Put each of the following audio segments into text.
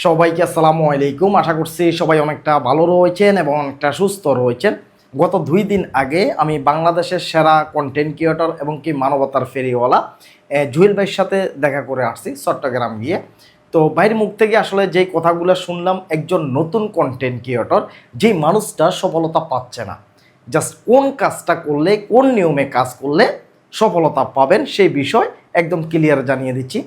সবাইকে আসসালামু আলাইকুম। আশা করছি সবাই অনেকটা ভালো রয়েছেন এবং অনেকটা সুস্থ রয়েছেন। গত দুই দিন আগে আমি বাংলাদেশের সেরা কন্টেন্ট ক্রিয়েটর এবং কি মানবতার ফেরিওয়ালা জুয়েল ভাইয়ের সাথে দেখা করে আসছি চট্টগ্রাম গিয়ে। তো ভাইয়ের মুখ থেকে আসলে যেই কথাগুলো শুনলাম, একজন নতুন কন্টেন্ট ক্রিয়েটর যেই মানুষটা সফলতা পাচ্ছে না। জাস্ট কোন কাজটা করলে, কোন নিয়মে কাজ করলে সফলতা পাবেন সেই বিষয় একদম ক্লিয়ার জানিয়ে দিচ্ছি।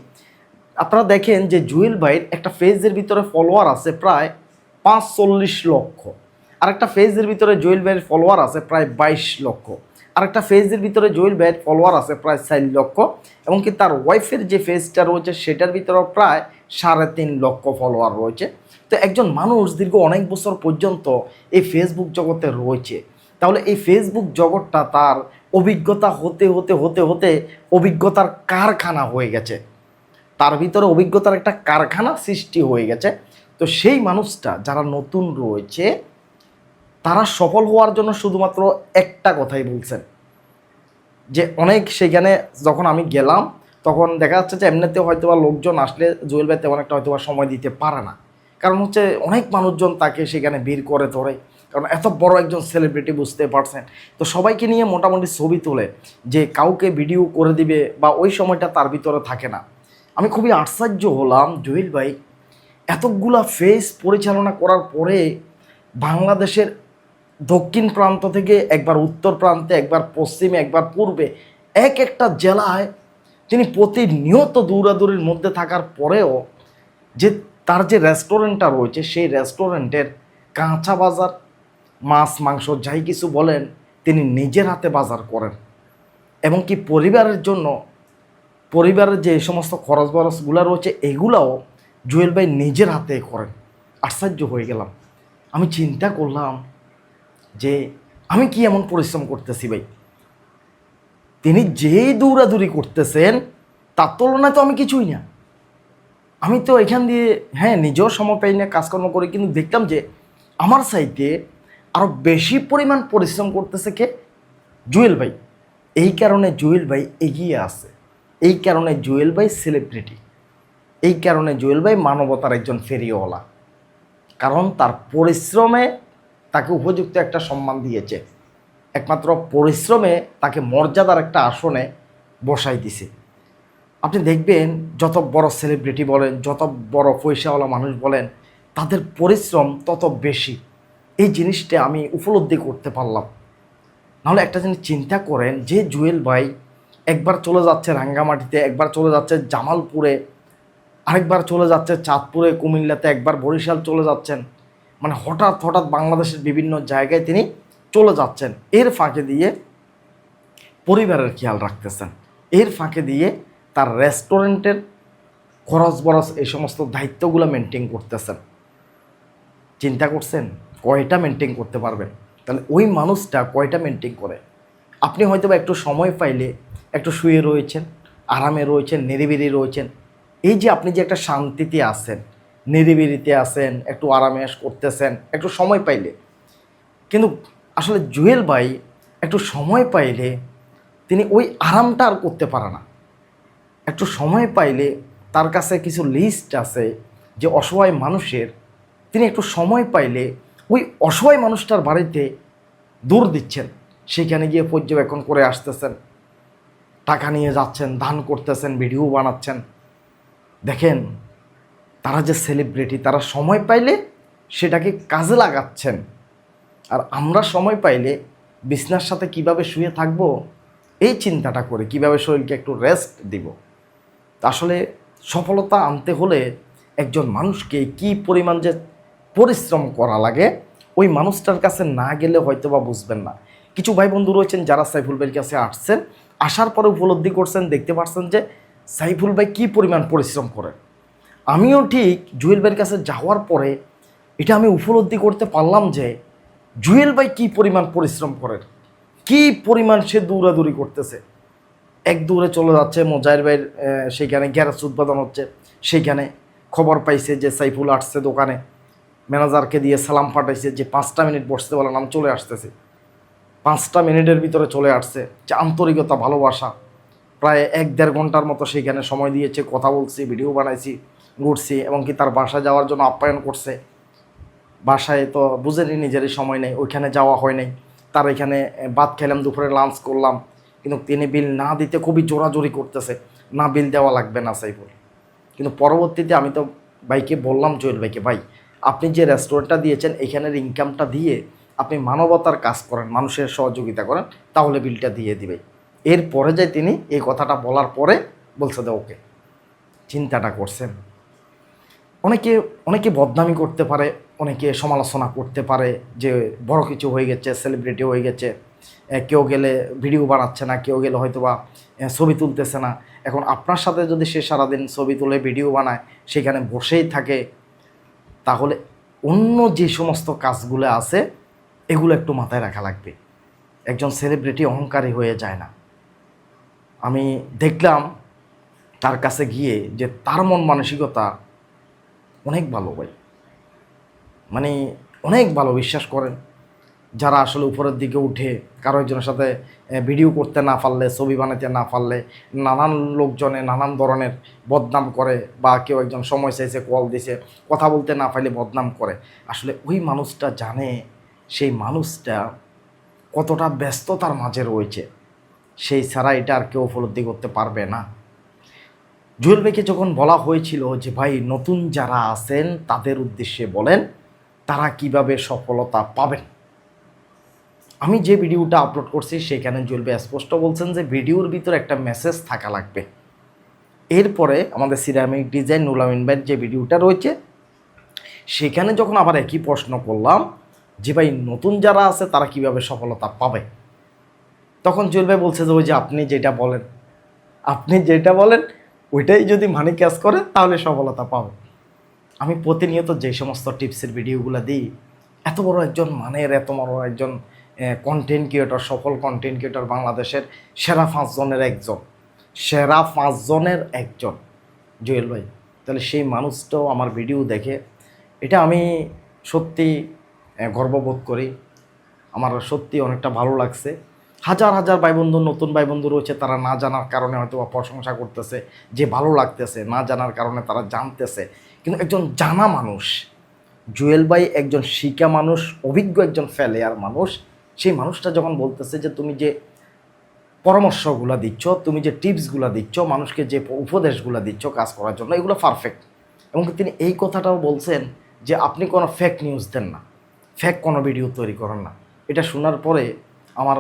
আপনারা দেখেন যে জুয়েল ভাইয়ের একটা ফেজের ভিতরে ফলোয়ার আছে প্রায় পাঁচ চল্লিশ লক্ষ। আর একটা ফেজের ভিতরে জুয়েল ভাইয়ের ফলোয়ার আছে প্রায় বাইশ লক্ষ। আর একটা ফেজের ভিতরে জুয়েল ভাইয়ের ফলোয়ার আছে প্রায় চার লক্ষ এবং কি তার ওয়াইফের যে ফেজটা রয়েছে সেটার ভিতরেও প্রায় সাড়ে তিন লক্ষ ফলোয়ার রয়েছে। তো একজন মানুষ দীর্ঘ অনেক বছর পর্যন্ত এই ফেসবুক জগতে রয়েছে। তাহলে এই ফেসবুক জগৎটা তার অভিজ্ঞতা হতে হতে হতে হতে অভিজ্ঞতার কারখানা হয়ে গেছে। তার ভিতরে অভিজ্ঞতার একটা কারখানা সৃষ্টি হয়ে গেছে। তো সেই মানুষটা যারা নতুন রয়েছে, তারা সফল হওয়ার জন্য শুধুমাত্র একটা কথাই বলছেন। যে অনেক সেখানে যখন আমি গেলাম, তখন দেখা যাচ্ছে যে এমনিতে হয়তো বা লোকজন আসলে জুয়েল ভাই তেমন একটা হয়তো বা সময় দিতে পারে না। কারণ হচ্ছে অনেক মানুষজন তাকে সেখানে ভিড় করে ধরে। কারণ এত বড় একজন সেলিব্রিটি বুঝতে পারছেন। তো সবাইকে নিয়ে মোটামুটি ছবি তোলে যে কাউকে ভিডিও করে দিবে বা ওই সময়টা তার ভিতরে থাকে না। আমি খুবই আশ্চর্য হলাম জহিল ভাই। এতগুলা ফেস পরিচালনা করার পরে বাংলাদেশের দক্ষিণ প্রান্ত থেকে একবার উত্তর প্রান্তে, একবার পশ্চিমে, একবার পূর্বে এক একটা জেলায় তিনি প্রতিনিয়ত দৌড়াদৌড়ির মধ্যে থাকার পরেও যে তার যে রেস্টুরেন্টটা রয়েছে, সেই রেস্টুরেন্টের কাঁচা বাজার, মাছ, মাংস যাই কিছু বলেন, তিনি নিজের হাতে বাজার করেন। এবং কি পরিবারের জন্য পরিবারের যে সমস্ত খরচ বরচগুলো রয়েছে, এগুলাও জুয়েল ভাই নিজের হাতে করেন। আশ্চর্য হয়ে গেলাম। আমি চিন্তা করলাম যে আমি কি এমন পরিশ্রম করতেছি ভাই? তিনি যেই দৌড়াদৌড়ি করতেছেন, তার তুলনায় তো আমি কিছুই না। আমি তো এখান দিয়ে হ্যাঁ নিজেও সময় পাই না, কাজকর্ম করি, কিন্তু দেখলাম যে আমার সাইডে আরও বেশি পরিমাণ পরিশ্রম করতেছে কে? জুয়েল ভাই। এই কারণে জুয়েল ভাই এগিয়ে আছে। এই কারণে জুয়েল ভাই সেলিব্রিটি এই কারণে জুয়েল ভাই মানবতার একজন ফেরিওয়ালা। কারণ তার পরিশ্রমে তাকে উপযুক্ত একটা সম্মান দিয়েছে। একমাত্র পরিশ্রমে তাকে মর্যাদার একটা আসনে বসাই দিছে। আপনি দেখবেন, যত বড় সেলিব্রিটি বলেন, যত বড় পয়সাওয়ালা মানুষ বলেন, তাদের পরিশ্রম তত বেশি। এই জিনিসটা আমি উপলব্ধি করতে পারলাম। নাহলে একটা জিনিস চিন্তা করেন যে জুয়েল ভাই একবার চলে যাচ্ছে রাঙ্গামাটিতে, একবার চলে যাচ্ছে জামালপুরে, আরেকবার চলে যাচ্ছে চাঁদপুরে, কুমিল্লাতে, একবার বরিশাল চলে যাচ্ছেন। মানে হঠাৎ হঠাৎ বাংলাদেশের বিভিন্ন জায়গায় তিনি চলে যাচ্ছেন। এর ফাঁকে দিয়ে পরিবারের খেয়াল রাখতেছেন। এর ফাঁকে দিয়ে তার রেস্টুরেন্টের খরচ বরচ এই সমস্ত দায়িত্বগুলো মেনটেন করতেছেন। চিন্তা করছেন, কয়টা মেনটেন করতে পারবেন? তাহলে ওই মানুষটা কয়টা মেনটেন করে? আপনি হয়তো একটু সময় পাইলে একটু শুয়ে রয়েছেন, আরামে রয়েছেন, নিরিবিলি রয়েছেন। এই যে আপনি যে একটা শান্তিতে আছেন, নিরিবিলিতে আছেন, একটু আরামে করতেছেন, একটু সময় পাইলে। কিন্তু আসলে জুয়েল ভাই একটু সময় পাইলে তিনি ওই আরামটা আর করতে পারে না। একটু সময় পাইলে তার কাছে কিছু লিস্ট আছে যে অসহায় মানুষের, তিনি একটু সময় পাইলে ওই অসহায় মানুষটার বাড়িতে দৌড় দিচ্ছেন। সেখানে গিয়ে পর্যবেক্ষণ করে আসতেছেন। টাকা নিয়ে যাচ্ছেন, দান করতেছেন, ভিডিও বানাচ্ছেন। দেখেন, তারা যে সেলিব্রিটি তারা সময় পাইলে সেটাকে কাজে লাগাচ্ছেন। আর আমরা সময় পাইলে বিছনার সাথে কীভাবে শুয়ে থাকব, এই চিন্তাটা করে কীভাবে শরীরকে একটু রেস্ট দিব। আসলে সফলতা আনতে হলে একজন মানুষকে কি পরিমাণ যে পরিশ্রম করা লাগে, ওই মানুষটার কাছে না গেলে হয়তো বা বুঝবেন না। কিছু ভাই বন্ধু রয়েছেন যারা সাইফুল ভাইয়ের কাছে আসছেন আসার পরে উপলব্ধি করছেন, দেখতে পাচ্ছেন যে সাইফুল ভাই কী পরিমাণ পরিশ্রম করেন। আমিও ঠিক জুয়েল ভাইয়ের কাছে যাওয়ার পরে এটা আমি উপলব্ধি করতে পারলাম যে জুয়েল ভাই কী পরিমাণ পরিশ্রম করেন, কী পরিমাণ সে দৌড়াদৌড়ি করতেছে। এক দূরে চলে যাচ্ছে, মোজাহির ভাইয়ের সেইখানে গ্যারেজ উৎপাদন হচ্ছে সেইখানে খবর পাইছে যে সাইফুল আসছে দোকানে। ম্যানেজারকে দিয়ে সালাম পাঠাইছে যে পাঁচটা মিনিট বসতে বলেন আমি চলে আসতেছি। পাঁচটা মিনিটের ভিতরে চলে আসছে। যে আন্তরিকতা, ভালোবাসা। প্রায় এক দেড় ঘণ্টার মতো সেইখানে সময় দিয়েছে, কথা বলছি ভিডিও বানাইছি, ঘুরছি এবং কি তার বাসায় যাওয়ার জন্য আপ্যায়ন করছে। বাসায় তো বুঝেনি নিজেরই সময় নেই, ওইখানে যাওয়া হয় নাই। তার এখানে ভাত খেলাম, দুপুরে লাঞ্চ করলাম। কিন্তু তিনি বিল না দিতে খুবই জোরাজোরি করতেছে। না বিল দেওয়া লাগবে না সাইফুল। কিন্তু পরবর্তীতে আমি তো ভাইকে বললাম, জুয়েল ভাইকে, ভাই, আপনি যে রেস্টুরেন্টটা দিয়েছেন, এখানের ইনকামটা দিয়ে আপনি মানবতার কাজ করেন, মানুষের সহযোগিতা করেন, তাহলে বিলটা দিয়ে দিবে। এরপরে যে তিনি এই কথাটা বলার পরে বলছে যে, ওকে, চিন্তাটা করছেন। অনেকে অনেকে বদনামি করতে পারে, অনেকে সমালোচনা করতে পারে যে, বড় কিছু হয়ে গেছে সেলিব্রিটি হয়ে গেছে কেউ গেলে ভিডিও বানাচ্ছে না, কেউ গেলে হয়তো বা ছবি তুলতেছে না। এখন আপনার সাথে যদি সে সারাদিন ছবি তুলে, ভিডিও বানায়, সেখানে বসেই থাকে, তাহলে অন্য যে সমস্ত কাজগুলো আছে এগুলো একটু মাথায় রাখা লাগবে। একজন সেলিব্রিটি অহংকারী হয়ে যায় না। আমি দেখলাম তার কাছে গিয়ে যে তার মন মানসিকতা অনেক ভালো ভাই। মানে অনেক ভালো বিশ্বাস করেন। যারা আসলে উপরের দিকে উঠে কারও একজনের সাথে ভিডিও করতে না পারলে, ছবি বানাতে না পারলে, নানান লোকজনে নানান ধরনের বদনাম করে বা কেউ একজন সময় চাইছে কল দিছে, কথা বলতে না পারলে বদনাম করে। আসলে ওই মানুষটা জানে সেই মানুষটা কতটা ব্যস্ততার মাঝে রয়েছে, সেই ছাড়া এটা আর কেউ উপলব্ধি করতে পারবে না। জুয়েল যখন বলা হয়েছিল যে, ভাই, নতুন যারা আছেন, তাদের উদ্দেশ্যে বলেন, তারা কীভাবে সফলতা পাবেন? আমি যে ভিডিওটা আপলোড করছি, সেখানে জুয়েল স্পষ্ট বলছেন যে, ভিডিওর ভিতরে একটা মেসেজ থাকা লাগবে। এরপরে আমাদের সিরামিক ডিজাইন নুলামিন ভাইয়ের যে ভিডিওটা রয়েছে, সেখানে যখন আবার একই প্রশ্ন করলাম যে ভাই নতুন যারা আছে, তারা কীভাবে সফলতা পাবে? তখন জুয়েল ভাই বলছে যে, ওই যে আপনি যেটা বলেন, আপনি যেটা বলেন, ওইটাই যদি মানি ক্যাচ করে, তাহলে সফলতা পাবে। আমি প্রতিনিয়ত যে সমস্ত টিপসের ভিডিওগুলো দিই, এত বড় একজন মানের, এত বড় একজন কন্টেন্ট ক্রিয়েটর সফল কন্টেন্ট ক্রিয়েটর বাংলাদেশের সেরা পাঁচজনের একজন, সেরা পাঁচজনের একজন, জুয়েল ভাই। তাহলে সেই মানুষটাও আমার ভিডিও দেখে, এটা আমি সত্যি গর্ববোধ করি। আমার সত্যি অনেকটা ভালো লাগছে। হাজার হাজার ভাই বন্ধু নতুন ভাই বন্ধু রয়েছে, তারা না জানার কারণে হয়তো বা প্রশংসা করতেছে, যে ভালো লাগতেছে, না জানার কারণে তারা জানতেছে। কিন্তু একজন জানা মানুষ, জুয়েল ভাই একজন শিকা মানুষ, অভিজ্ঞ একজন ফেলেয়ার মানুষ, সেই মানুষটা যখন বলতেছে যে, তুমি যে পরামর্শগুলো দিচ্ছ, তুমি যে টিপসগুলো দিচ্ছ, মানুষকে যে উপদেশগুলো দিচ্ছ কাজ করার জন্য, এগুলো পারফেক্ট এবং তিনি এই কথাটাও বলছেন যে, আপনি কোনো ফেক নিউজ দেন না। ফেক কোনো ভিডিও তৈরি করেন না। এটা শোনার পরে আমার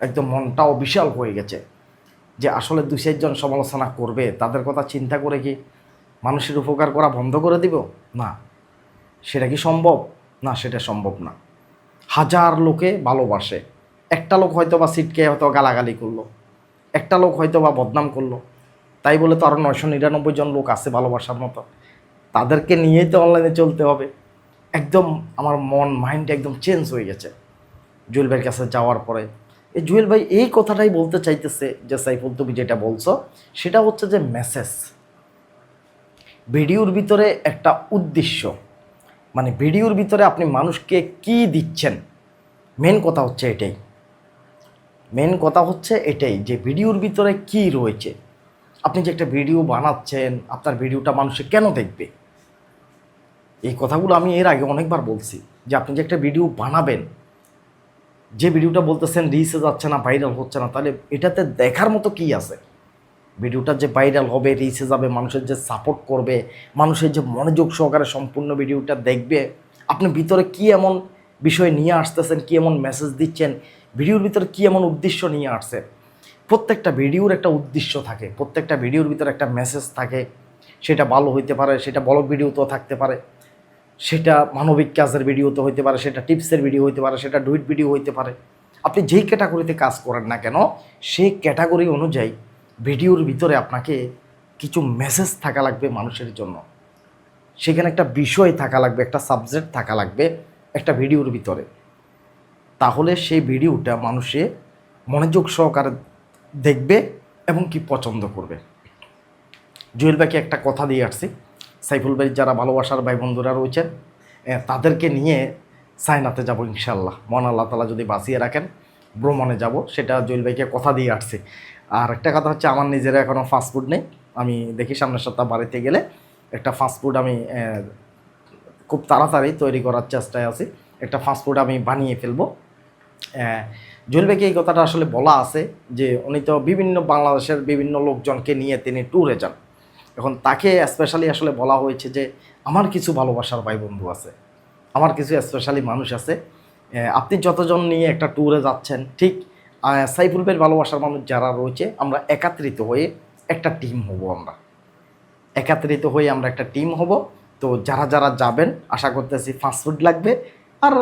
একদম মনটাও বিশাল হয়ে গেছে যে আসলে দুই চারজন সমালোচনা করবে, তাদের কথা চিন্তা করে কি মানুষের উপকার করা বন্ধ করে দিব? না। সেটা কি সম্ভব? না, সেটা সম্ভব না। হাজার লোকে ভালোবাসে। একটা লোক হয়তো বা সিটকে হয়তো গালাগালি করল। একটা লোক হয়তো বা বদনাম করল। তাই বলে তো আরও নয়শো নিরানব্বই জন লোক আছে ভালোবাসার মতো। তাদেরকে নিয়েই তো অনলাইনে চলতে হবে। একদম আমার মন মাইন্ড একদম চেঞ্জ হয়ে গেছে। জুয়েল ভাইয়ের কাছে যাওয়ার পরে। এই জুয়েল ভাই এই কথাটাই বলতে চাইতেছে যে, সাইফুল, তুমি যেটা বলছো, সেটা হচ্ছে যে মেসেজ ভিডিওর ভিতরে একটা উদ্দেশ্য। মানে ভিডিওর ভিতরে আপনি মানুষকে কি দিচ্ছেন? মেন কথা হচ্ছে এটাই। মেন কথা হচ্ছে এটাই যে, ভিডিওর ভিতরে কি রয়েছে? আপনি যে একটা ভিডিও বানাচ্ছেন, আপনার ভিডিওটা মানুষে কেন দেখবে? এই কথাগুলো আমি এর আগে অনেকবার বলছি যে আপনি যে একটা ভিডিও বানাবেন, যে ভিডিওটা বলতেছেন রিসে যাচ্ছে না ভাইরাল হচ্ছে না, তাহলে এটাতে দেখার মতো কি আছে? ভিডিওটা যে ভাইরাল হবে রিসে যাবে, মানুষের যে সাপোর্ট করবে, মানুষের যে মনোযোগ সহকারে সম্পূর্ণ ভিডিওটা দেখবে, আপনি ভিতরে কি এমন বিষয় নিয়ে আসতেছেন, কি এমন মেসেজ দিচ্ছেন ভিডিওর ভিতরে কি এমন উদ্দেশ্য নিয়ে আসছে? প্রত্যেকটা ভিডিওর একটা উদ্দেশ্য থাকে, প্রত্যেকটা ভিডিওর ভিতরে একটা মেসেজ থাকে, সেটা ভালো হইতে পারে, সেটা ব্লগ ভিডিওতেও থাকতে পারে। সেটা মানবিক কাজের ভিডিওতে হইতে পারে, সেটা টিপসের ভিডিও হইতে পারে, সেটা ডুইট ভিডিও হইতে পারে। আপনি যেই ক্যাটাগরিতে কাজ করেন না কেন, সেই ক্যাটাগরি অনুযায়ী ভিডিওর ভিতরে আপনাকে কিছু মেসেজ থাকা লাগবে মানুষের জন্য। সেখানে একটা বিষয় থাকা লাগবে, একটা সাবজেক্ট থাকা লাগবে একটা ভিডিওর ভিতরে। তাহলে সেই ভিডিওটা মানুষে মনোযোগ সহকারে দেখবে এবং কি পছন্দ করবে। জুয়েল ভাইকে একটা কথা দিয়ে আসছি। সাইফুল ভাই যারা ভালোবাসার ভাই বন্ধুরা রয়েছেন তাদেরকে নিয়ে সাইনাতে যাব ইনশাল্লাহ মন আল্লাহ তালা যদি বাঁচিয়ে রাখেন, ভ্রমণে যাব, সেটা জুয়েল ভাইকে কথা দিয়ে আসছি। আর একটা কথা হচ্ছে, আমার নিজের এখনও ফাস্টফুড নেই। আমি দেখি সামনের সপ্তাহ বাড়িতে গেলে একটা ফাস্টফুড আমি খুব তাড়াতাড়ি তৈরি করার চেষ্টায় আছি। একটা ফাস্টফুড আমি বানিয়ে ফেলব। জুয়েল ভাইকে এই কথাটা আসলে বলা আছে যে, উনি তো বিভিন্ন বাংলাদেশের বিভিন্ন লোকজনকে নিয়ে তিনি ট্যুরে যান। এখন তাকে স্পেশালি আসলে বলা হয়েছে যে আমার কিছু ভালোবাসার ভাই বন্ধু আছে। আমার কিছু স্পেশালি মানুষ আছে। আপনি যতজন নিয়ে একটা ট্যুরে যাচ্ছেন ঠিক আহ, সাইফুল ভাইয়ের ভালোবাসার মানুষ যারা রয়েছে আমরা একাত্রিত হয়ে একটা টিম হব আমরা। একাত্রিত হয়ে আমরা একটা টিম হব। তো যারা যারা যাবেন আশা করতেছি ফাস্টফুড লাগবে। আর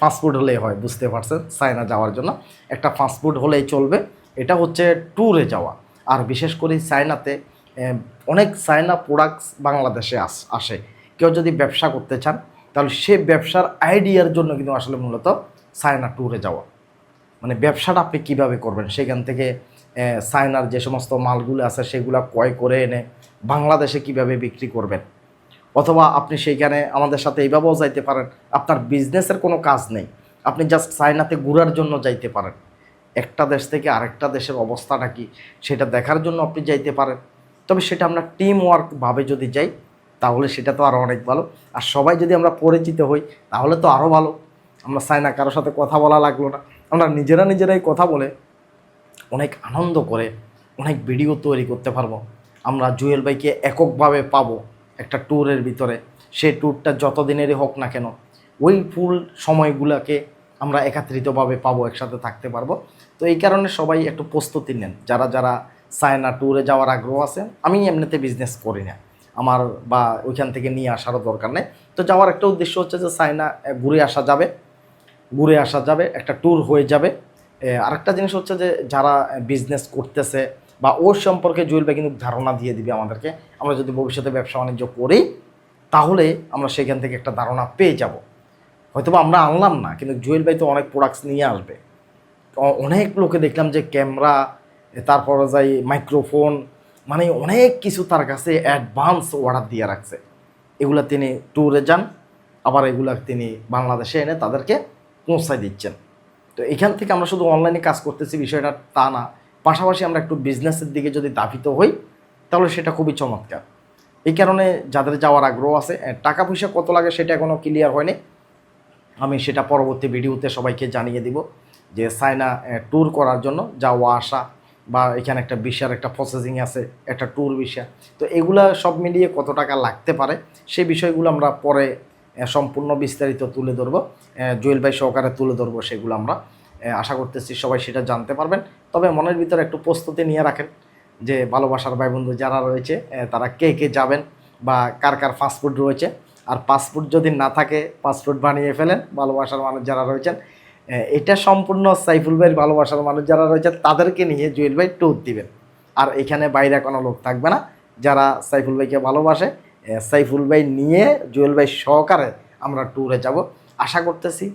ফাস্টফুড হলেই হয় বুঝতে পারছেন চায়না যাওয়ার জন্য। একটা ফাস্টফুড হলেই চলবে। এটা হচ্ছে ট্যুরে যাওয়া। আর বিশেষ করে চায়নাতে অনেক চায়না প্রোডাক্টস বাংলাদেশে আস, আসে। কেউ যদি ব্যবসা করতে চান, তাহলে সে ব্যবসার আইডিয়ার জন্য কিন্তু আসলে মূলত চায়না ট্যুরে যাওয়া। মানে ব্যবসাটা আপনি কীভাবে করবেন? সেখান থেকে চায়নার যে সমস্ত মালগুলো আছে, সেগুলো ক্রয় করে এনে বাংলাদেশে কীভাবে বিক্রি করবেন? অথবা আপনি সেইখানে আমাদের সাথে এইভাবেও যাইতে পারেন। আপনার বিজনেসের কোনো কাজ নেই। আপনি জাস্ট চায়নাতে ঘুরার জন্য যাইতে পারেন। একটা দেশ থেকে আরেকটা দেশের অবস্থাটা কি? সেটা দেখার জন্য আপনি যাইতে পারেন। তবে সেটা আমরা টিম ওয়ার্কভাবে যদি যাই, তাহলে সেটা তো আরও অনেক ভালো। আর সবাই যদি আমরা পরিচিত হই, তাহলে তো আরও ভালো। আমরা চাই না কারোর সাথে কথা বলা লাগল না। আমরা নিজেরা নিজেরাই কথা বলে অনেক আনন্দ করে অনেক ভিডিও তৈরি করতে পারব। আমরা জুয়েল ভাইকে এককভাবে পাবো একটা ট্যুরের ভিতরে। সেই ট্যুরটা যত দিনেরই হোক না কেন, ওই ফুল সময়গুলোকে আমরা একত্রিতভাবে পাবো, একসাথে থাকতে পারব। তো এই কারণে সবাই একটু প্রস্তুতি নেন। যারা যারা চায়না ট্যুরে যাওয়ার আগ্রহ আছে। আমি এমনিতে বিজনেস করি না। আমার বা ওইখান থেকে নিয়ে আসারও দরকার নেই। তো যাওয়ার একটা উদ্দেশ্য হচ্ছে যে চায়না ঘুরে আসা যাবে। ঘুরে আসা যাবে, একটা ট্যুর হয়ে যাবে। আরেকটা জিনিস হচ্ছে যে যারা বিজনেস করতেছে বা ওর সম্পর্কে জুয়েল ভাই কিন্তু ধারণা দিয়ে দিবে আমাদেরকে। আমরা যদি ভবিষ্যতে ব্যবসা বাণিজ্য করি, তাহলে আমরা সেখান থেকে একটা ধারণা পেয়ে যাব। হয়তোবা আমরা আনলাম না, কিন্তু জুয়েল ভাই তো অনেক প্রোডাক্টস নিয়ে আসবে। অনেক লোকে দেখলাম যে ক্যামেরা তারপরে যাই মাইক্রোফোন মানে অনেক কিছু তার কাছে অ্যাডভান্স অর্ডার দিয়ে রাখছে। এগুলা তিনি ট্যুরে যান, আবার এগুলা তিনি বাংলাদেশে এনে তাদেরকে পৌঁছায় দিচ্ছেন। তো এখান থেকে আমরা শুধু অনলাইনে কাজ করতেছি, বিষয়টা তা না। পাশাপাশি আমরা একটু বিজনেসের দিকে যদি দাবিত হই, তাহলে সেটা খুবই চমৎকার। এই কারণে যাদের যাওয়ার আগ্রহ আছে টাকা পয়সা কত লাগে সেটা এখনও ক্লিয়ার হয়নি। আমি সেটা পরবর্তী ভিডিওতে সবাইকে জানিয়ে দিব যে সাইনা ট্যুর করার জন্য যাওয়া আসা বা এখানে একটা বিশার একটা প্রসেসিং আছে, একটা ট্যুর বিষয় তো এগুলা সব মিলিয়ে কত টাকা লাগতে পারে, সেই বিষয়গুলো আমরা পরে সম্পূর্ণ বিস্তারিত তুলে ধরবো। জুয়েল ভাই সহকারে তুলে ধরবো সেগুলো আমরা। আশা করতেছি সবাই সেটা জানতে পারবেন। তবে মনের ভিতরে একটু প্রস্তুতি নিয়ে রাখেন যে ভালোবাসার ভাই বন্ধু যারা রয়েছে তারা কে কে যাবেন বা কার কার ফাস্টফুড রয়েছে। আর পাসপোর্ট যদি না থাকে পাসপোর্ট বানিয়ে ফেলেন, ভালোবাসার মানুষ যারা রয়েছেন এটা সম্পূর্ণ সাইফুল ভাইয়ের ভালোবাসার মানুষ যারা রয়েছে, তাদেরকে নিয়ে জুয়েল ভাই ট্যুর দিবেন। আর এখানে বাইরে কোনো লোক থাকবে না, যারা সাইফুল ভাইকে ভালোবাসে সাইফুল ভাই নিয়ে জুয়েল ভাই সহকারে আমরা ট্যুরে যাব। আশা করতেছি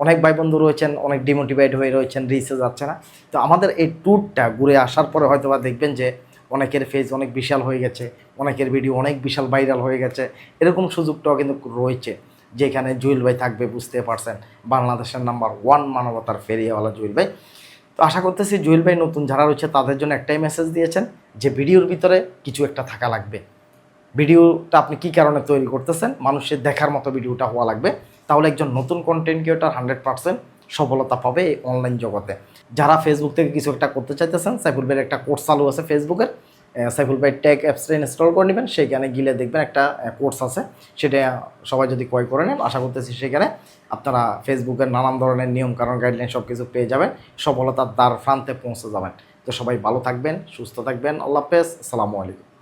অনেক ভাই বন্ধু রয়েছেন, অনেক ডিমোটিভেট হয়ে রয়েছেন রিসে যাচ্ছে না। তো আমাদের এই ট্যুরটা ঘুরে আসার পরে হয়তো বা দেখবেন যে অনেকের ফেজ অনেক বিশাল হয়ে গেছে, অনেকের ভিডিও অনেক বিশাল ভাইরাল হয়ে গেছে, এরকম সুযোগটাও কিন্তু রয়েছে। যেখানে জুয়েল ভাই থাকবে, বুঝতে পারছেন। বাংলাদেশের নাম্বার ওয়ান মানবতার ফেরিয়াওয়ালা জুয়েল ভাই। তো আশা করতেছি জুয়েল ভাই নতুন যারা রয়েছে, তাদের জন্য একটাই মেসেজ দিয়েছেন যে, ভিডিওর ভিতরে কিছু একটা থাকা লাগবে। ভিডিওটা আপনি কি কারণে তৈরি করতেছেন? মানুষের দেখার মতো ভিডিওটা হওয়া লাগবে। তাহলে একজন নতুন কন্টেন্ট ক্রিয়েটার হান্ড্রেড পার্সেন্ট সফলতা পাবে এই অনলাইন জগতে। যারা ফেসবুক থেকে কিছু একটা করতে চাইতেছেন, সাইফুল ভাইয়ের একটা কোর্স চালু আছে ফেসবুকের সাইফুল ভাই টেক অ্যাপসটা ইনস্টল করে নেবেন, সেইখানে গিলে দেখবেন একটা কোর্স আছে। সেটা সবাই যদি ক্রয় করে নেন, আশা করতেছি সেখানে আপনারা ফেসবুকের নানান ধরনের নিয়ম কারণ গাইডলাইন সব কিছু পেয়ে যাবেন, সফলতার দ্বার প্রান্তে পৌঁছে যাবেন। তো সবাই ভালো থাকবেন, সুস্থ থাকবেন, আল্লাহ হাফেজ, আসসালামু আলাইকুম।